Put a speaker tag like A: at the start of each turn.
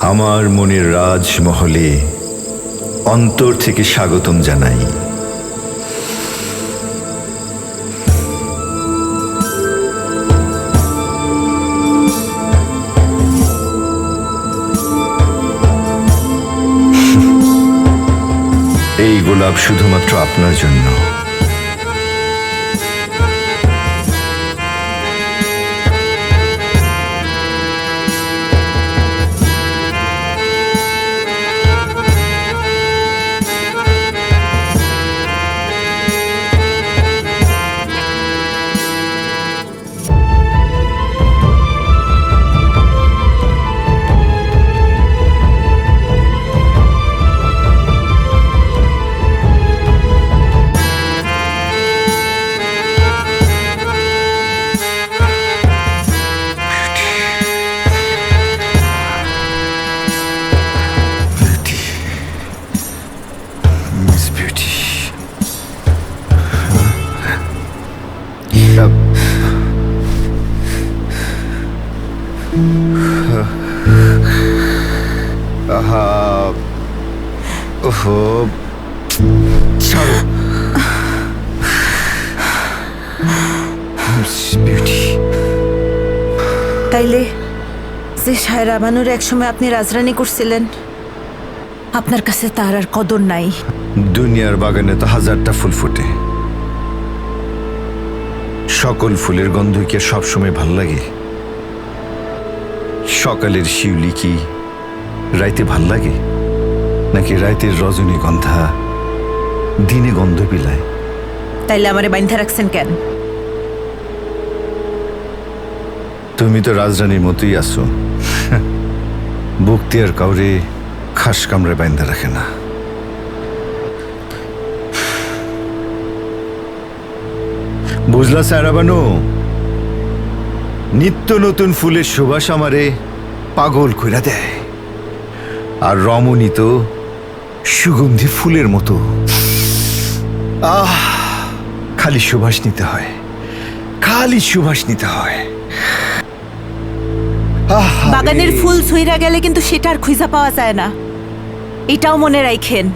A: আমার মনের রাজমহলে অন্তর থেকে স্বাগতম জানাই। এই গোলাপ শুধুমাত্র আপনার জন্য। আহা ওহো। ছাড়ো। বিউটি
B: তাইলে যে সায়রা বানুর একসময় আপনি রাজরানি করছিলেন আপনার কাছে তার আর কদর নাই।
A: দুনিয়ার বাগানে তো হাজারটা ফুল ফোটে। সকল ফুলের গন্ধ কি আর সবসময় ভালো লাগে? সকালের শিউলি কি রাইতে ভালো লাগে? নাকি রাইতের রজনীগন্ধা দিনে গন্ধ বিলায়?
B: তাইলে আমারে বাইন্ধা রাখছেন কেন?
A: তুমি তো রাজরানীর মতোই আছো। বুকতি আর কাউরে খাস কামড়ে বাইন্দা রাখে না। বুঝলা স্যারাবানু নিত্য নতুন ফুলের সুবাস আমারে পাগল কইরা দেয়। আর রমণী তো সুগন্ধি ফুলের মতো। আহ, খালি সুভাষ নিতে হয়। খালি সুভাষ নিতে হয়।
B: বাগানের ফুল ছুঁইরা গেলে কিন্তু সেটা আর খুঁজা পাওয়া যায় না। এটাও মনে রাখেন